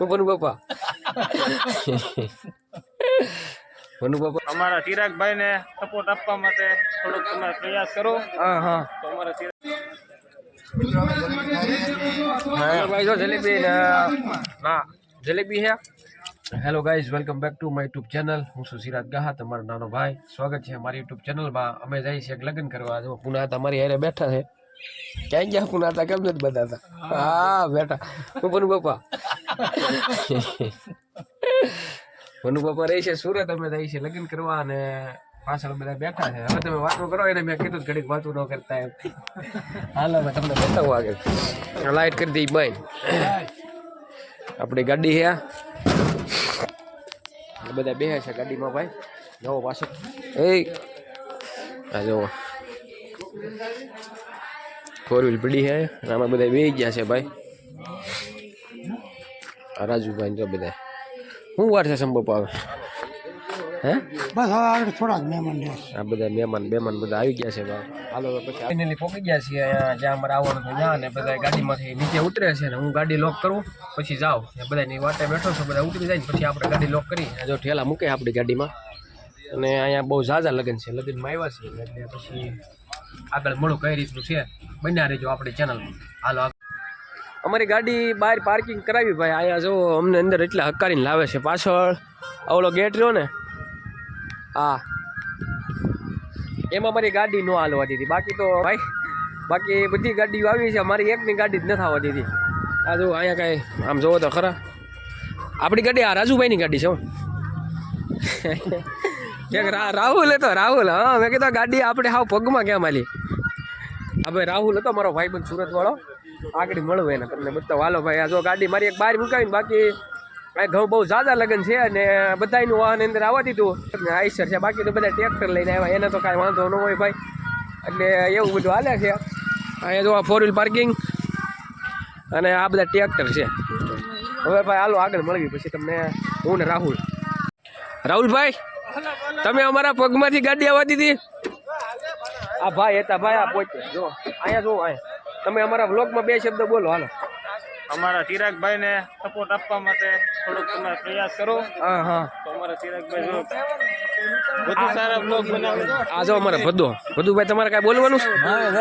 ભનુ બાપા ભનુ બાપા અમારા ચિરાગભાઈ ને સપોર્ટ આપવા માટે થોડોક તમે પ્રયાસ કરો હા હા તો અમારા ચિરાગ ભાઈ જો જલેબી ને ના jalebi hey hello guys welcome back to my YouTube channel હું છું સિરાજ ગાહા તમારો નાનો ભાઈ. સ્વાગત છે મારી યુટ્યુબ ચેનલમાં અમે જઈએ છીએ એક લગ્ન કરવા. જો પુના તમારી હારે બેઠા છે. ક્યાં ગયા પુના હતા કેમ નથી બતાતા હા. બેઠા. હું ભનુ બાપા ભનુ બાપા રહી છે, સુરત અમે જઈએ છે, લગ્ન કરવા અને પાછળ બધા બેઠા છે. હવે તમે વાતો કરો, એને મેં કીધું ઘડીક વાતો ન કરતા એમ. હાલો મેં તમને બતાવું આગળ. લાઈટ કરી દઈ બાઈ આપણી ગાડી આ. બધા બેસે છે ગાડીમાં ભાઈ. જવો પાછો. એ. આ જુઓ ફોર વ્હીલ પડી છે આમાં બધા બે ગયા છે ભાઈ. રાજુભાઈ જો બધા શું વાર છે સંભવ આવે? હે? બસ હવે થોડા મહેમાન આ બધા મહેમાન બેમાન બધા આવી ગયા છે ભાઈ હાલો તો પછી ફાઇનલી પહોંચી ગયા છીએ અહીંયા જ્યાં અમારે આવવાનું હતું ત્યાં ને બધા ગાડીમાંથી નીચે ઉતરે છે ને હું ગાડી લોક કરું પછી જાઉં. ને બધાની વાટે બેઠો છું બધા ઉતરી જાય ને પછી આપણે ગાડી લોક કરી. જો ઠેલા મૂકે આપણી ગાડીમાં. અને અહીંયા બહુ ઝાઝા લગ્ન છે લગ્નમાં આવ્યા છે એટલે પછી આગળ મળું કઈ રીતનું છે બન્યા રહેજો આપણી ચેનલમાં હાલો. અમારી ગાડી બહાર પાર્કિંગ કરાવી ભાઈ. અહીંયા જો અમને અંદર એટલા હકારીને લાવે છે પાછળ. ઓલો ગેટ રહ્યો ને? હા. એમાં મારી ગાડી ન હાલવા દીધી. બાકી તો ભાઈ, બાકી બધી ગાડીઓ આવી છે. મારી એકની ગાડી જ ન થવા દીધી. આ જો અહીંયા કાંઈ, આમ જોવો તો ખરા. આપણી ગાડી આ રાજુભાઈની ગાડી છે ક્યાંક રાહુલ હતો, રાહુલ. હા, મેં કીધું ગાડી આપણે હાવ પગમાં કેમ માલી હા ભાઈ, રાહુલ હતો, મારો ભાઈબંધ સુરત વાળો આગળ મળવું એને તમને બતાવો. હાલો ભાઈ, આ જો ગાડી મારી એક બહાર મુકાવીને બાકી આ ઘઉં બહુ ઝાઝા લગ્ન છે અને બધાનું વાહન અંદર આવવા દીધું. આઈસર છે, બાકી તો બધા ટ્રેક્ટર લઈને આવ્યા. એને તો કાંઈ વાંધો ન હોય ભાઈ. એટલે એવું બધું હાલે છે. અહીંયા જો ફોર વ્હીલ પાર્કિંગ અને આ બધા ટ્રેક્ટર છે. હવે ભાઈ, હાલો આગળ મળવી પછી તમને. હું ને રાહુલ. રાહુલભાઈ તમે અમારા પગમાંથી ગાડી આવવા દીધી? આ ભાઈ હતા, ભાઈ, આ પોતે. જો, અહીંયા જો, અહીંયા. તમે અમારા વ્લોગમાં બે શબ્દ બોલો હાલો. અમારા ચિરાગભાઈ ને સપોર્ટ આપવા માટે થોડોક તમે પ્રયાસ કરો. હા હા. તો અમારા ચિરાગભાઈ જો વધુ સારા બ્લોગ બનાવે. આ જો અમારે ભદ્દો. ભદ્દુભાઈ તમારે કાંઈ બોલવાનું છે?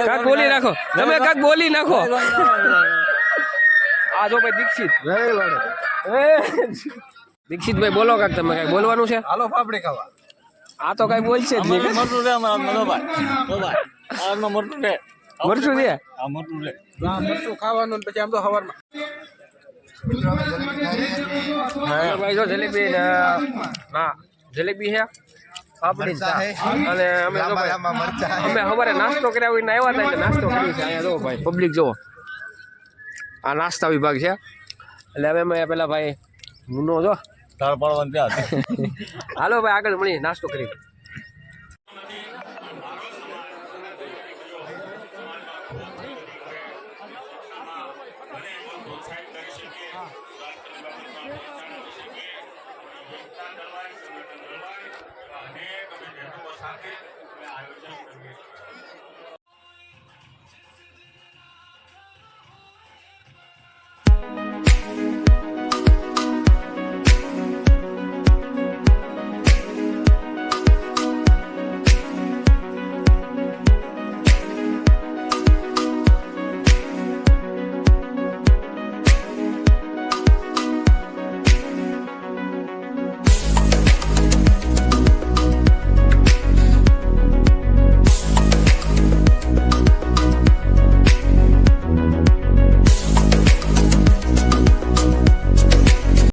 કાંક બોલી. નાખો. તમે કાંઈક બોલી નાખો. આ જો ભાઈ દીક્ષિત. એ, દીક્ષિતભાઈ બોલો કાંક તમે કાંઈ બોલવાનું છે? હાલો ખાવા. આ તો કાંઈ બોલશે જ નહીં. અમારા મનોભાઈ. મરચું છે હા મરચું ખાવાનું પછી આમ તો સવારમાં ભાઈ જો જલેબી ના જલેબી છે પાપડી અને અમે જો અમે સવારે નાસ્તો કર્યા હોય ને આવ્યા હતા એટલે નાસ્તો કર્યો છે. અહીંયા જો ભાઈ પબ્લિક જુઓ. આ નાસ્તા વિભાગ છે. એટલે હવે અમે પેલા ભાઈ મુન્નો જો. તાળ પાડવાનું હાલો ભાઈ આગળ મળીએ નાસ્તો કરી ayrılacak.